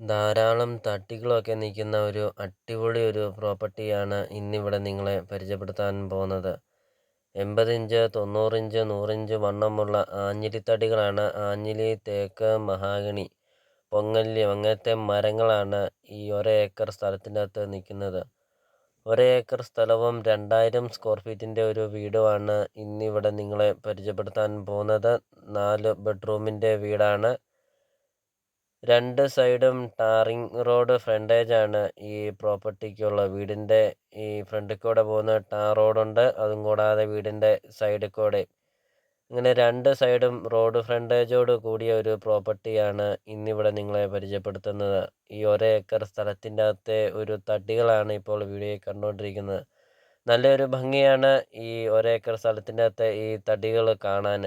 ധാരാളം തട്ടികളൊക്കെ നിൽക്കുന്ന ഒരു അടിപൊളി ഒരു പ്രോപ്പർട്ടിയാണ് ഇന്നിവിടെ നിങ്ങളെ പരിചയപ്പെടുത്താൻ പോകുന്നത്. എൺപത് ഇഞ്ച് തൊണ്ണൂറ് ഇഞ്ച് നൂറിഞ്ച് വണ്ണമുള്ള ആഞ്ഞിലിത്തടികളാണ് ആഞ്ഞിലി തേക്ക് മഹാഗണി പൊങ്ങല്യം അങ്ങനത്തെ മരങ്ങളാണ് ഈ ഒരേ ഏക്കർ സ്ഥലത്തിന്റെ അകത്ത് നിൽക്കുന്നത്. ഒരേ ഏക്കർ സ്ഥലവും രണ്ടായിരം സ്ക്വയർ ഫീറ്റിന്റെ ഒരു വീടുമാണ് ഇന്നിവിടെ നിങ്ങളെ പരിചയപ്പെടുത്താൻ പോകുന്നത്. നാല് ബെഡ്റൂമിന്റെ വീടാണ്. രണ്ട് സൈഡും ടാറിങ് റോഡ് ഫ്രണ്ടേജ് ആണ് ഈ പ്രോപ്പർട്ടിക്കുള്ള വീടിന്റെ. ഈ ഫ്രണ്ടിൽ കൂടെ പോകുന്ന ടാർ റോഡുണ്ട് അതും കൂടാതെ വീടിന്റെ സൈഡിൽ കൂടെ. ഇങ്ങനെ രണ്ട് സൈഡും റോഡ് ഫ്രണ്ടേജോട് കൂടിയ ഒരു പ്രോപ്പർട്ടിയാണ് ഇന്നിവിടെ നിങ്ങളെ പരിചയപ്പെടുത്തുന്നത്. ഈ ഒരേ ഏക്കർ സ്ഥലത്തിന്റെ അകത്തെ ഒരു തട്ടികളാണ് ഇപ്പോൾ വീഡിയോയിൽ കണ്ടുകൊണ്ടിരിക്കുന്നത്. നല്ലൊരു ഭംഗിയാണ് ഈ ഒരേക്കർ സ്ഥലത്തിന്റെ അകത്തെ ഈ തടികൾ കാണാൻ.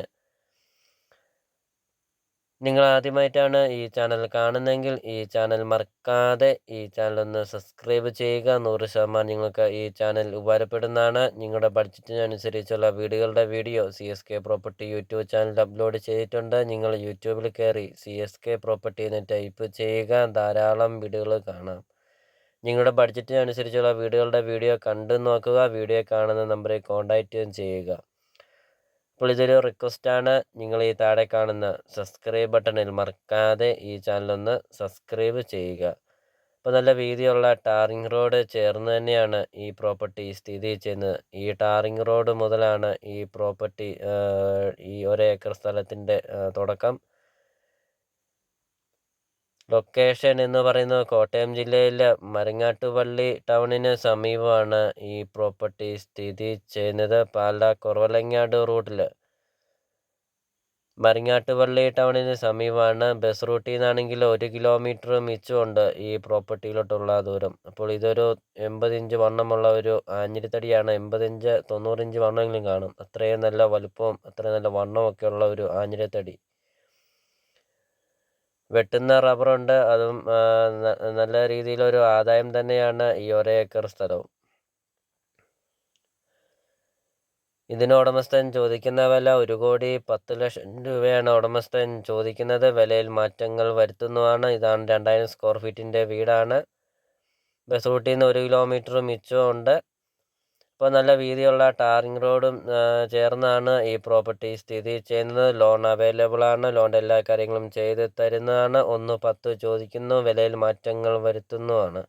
നിങ്ങൾ ആദ്യമായിട്ടാണ് ഈ ചാനൽ കാണുന്നതെങ്കിൽ ഈ ചാനൽ മറക്കാതെ ഈ ചാനൽ ഒന്ന് സബ്സ്ക്രൈബ് ചെയ്യുക. നൂറ് ശതമാനം നിങ്ങൾക്ക് ഈ ചാനൽ ഉപകാരപ്പെടുന്നതാണ്. നിങ്ങളുടെ ബഡ്ജറ്റിനനുസരിച്ചുള്ള വീടുകളുടെ video C S K property YouTube channel upload ചെയ്തിട്ടുണ്ട്. നിങ്ങൾ യൂട്യൂബിൽ കയറി സി എസ് കെ പ്രോപ്പർട്ടി എന്ന് ടൈപ്പ് ചെയ്യുക. ധാരാളം വീടുകൾ കാണാം. നിങ്ങളുടെ ബഡ്ജറ്റിനനുസരിച്ചുള്ള വീടുകളുടെ വീഡിയോ കണ്ടു നോക്കുക. വീഡിയോ കാണുന്ന നമ്പറിൽ കോൺടാക്റ്റ് ചെയ്യുക. അപ്പോൾ റിക്വസ്റ്റാണ് നിങ്ങൾ ഈ താഴെ കാണുന്ന സബ്സ്ക്രൈബ് ബട്ടണിൽ മറക്കാതെ ഈ ചാനലൊന്ന് സബ്സ്ക്രൈബ് ചെയ്യുക. അപ്പോൾ നല്ല വീതിയുള്ള ടാറിംഗ് റോഡ് ചേർന്ന് തന്നെയാണ് ഈ പ്രോപ്പർട്ടി സ്ഥിതി ചെയ്യുന്നത്. ഈ ടാറിംഗ് റോഡ് മുതലാണ് ഈ പ്രോപ്പർട്ടി ഈ ഒരേക്കർ സ്ഥലത്തിന്റെ തുടക്കം. ലൊക്കേഷൻ എന്ന് പറയുന്നത് കോട്ടയം ജില്ലയിലെ മരങ്ങാട്ടുപള്ളി ടൗണിന് സമീപമാണ് ഈ പ്രോപ്പർട്ടി സ്ഥിതി ചെയ്യുന്നത്. പാല കുറവലങ്ങാട് റൂട്ടിൽ മരങ്ങാട്ടുപള്ളി ടൗണിന് സമീപമാണ്. ബസ് റൂട്ടിൽ നിന്നാണെങ്കിൽ ഒരു കിലോമീറ്റർ മിച്ചമുണ്ട് ഈ പ്രോപ്പർട്ടിയിലോട്ടുള്ള ദൂരം. അപ്പോൾ ഇതൊരു എൺപത് ഇഞ്ച് വണ്ണമുള്ള ഒരു ആഞ്ഞിലിത്തടിയാണ്. എൺപത് ഇഞ്ച് തൊണ്ണൂറ് ഇഞ്ച് വണ്ണമെങ്കിലും കാണും. അത്രയും നല്ല വലുപ്പവും അത്രയും നല്ല വണ്ണമൊക്കെ ഉള്ള ഒരു ആഞ്ഞിലിത്തടി. വെട്ടുന്ന റബ്ബറുണ്ട്. അതും നല്ല രീതിയിലൊരു ആദായം തന്നെയാണ് ഈ ഒരേ ഏക്കർ സ്ഥലവും. ഇതിന് ഉടമസ്ഥൻ ചോദിക്കുന്ന വില ഒരു കോടി പത്ത് ലക്ഷം രൂപയാണ്. ഉടമസ്ഥൻ ചോദിക്കുന്നത് വിലയിൽ മാറ്റങ്ങൾ വരുത്തുന്നതാണ്. ഇതാണ് രണ്ടായിരം സ്ക്വയർ ഫീറ്റിന്റെ വീടാണ്. ബസ് റൂട്ടിൽ നിന്ന് ഒരു കിലോമീറ്റർ മിച്ചമുണ്ട് ഇപ്പോൾ നല്ല വീതിയുള്ള ടാറിംഗ് റോഡും ചേർന്നാണ് ഈ പ്രോപ്പർട്ടി സ്ഥിതി ചെയ്യുന്നത്. ലോൺ അവൈലബിൾ ആണ്. ലോണിന്റെ എല്ലാ കാര്യങ്ങളും ചെയ്ത് തരുന്നതാണ്. ഒന്ന് പത്ത് ചോദിക്കുന്നു. വിലയിൽ മാറ്റങ്ങൾ വരുത്തുന്നതാണ്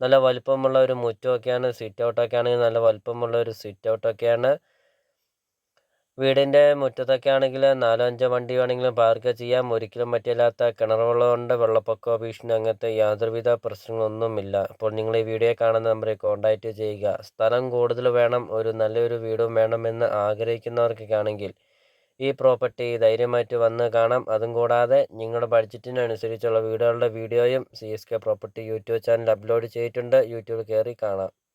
നല്ല വലിപ്പമുള്ള ഒരു മുറ്റമൊക്കെയാണ് സിറ്റ് ഔട്ടൊക്കെ ആണെങ്കിൽ നല്ല വലിപ്പമുള്ള ഒരു സിറ്റ് ഔട്ടൊക്കെയാണ്. വീടിന്റെ മുറ്റത്തൊക്കെ ആണെങ്കിൽ നാലോ അഞ്ചോ വണ്ടി വേണമെങ്കിലും പാർക്ക് ചെയ്യാം. ഒരിക്കലും പറ്റില്ലാത്ത കിണർ വെള്ളമുണ്ട് വെള്ളപ്പൊക്കമോ ഭീഷണി അങ്ങനത്തെ യാതൊരുവിധ പ്രശ്നങ്ങളൊന്നുമില്ല. അപ്പോൾ നിങ്ങൾ ഈ വീഡിയോ കാണുന്ന നമ്പറിൽ കോൺടാക്റ്റ് ചെയ്യുക. സ്ഥലം കൂടുതൽ വേണം ഒരു നല്ലൊരു വീടും വേണമെന്ന് ആഗ്രഹിക്കുന്നവർക്കൊക്കെ ആണെങ്കിൽ ഈ പ്രോപ്പർട്ടി ധൈര്യമായിട്ട് വന്ന് കാണാം. അതും കൂടാതെ നിങ്ങളുടെ ബഡ്ജറ്റിനനുസരിച്ചുള്ള വീടുകളുടെ വീഡിയോയും C S K property YouTube channel upload ചെയ്തിട്ടുണ്ട്. യൂട്യൂബിൽ കയറി കാണാം.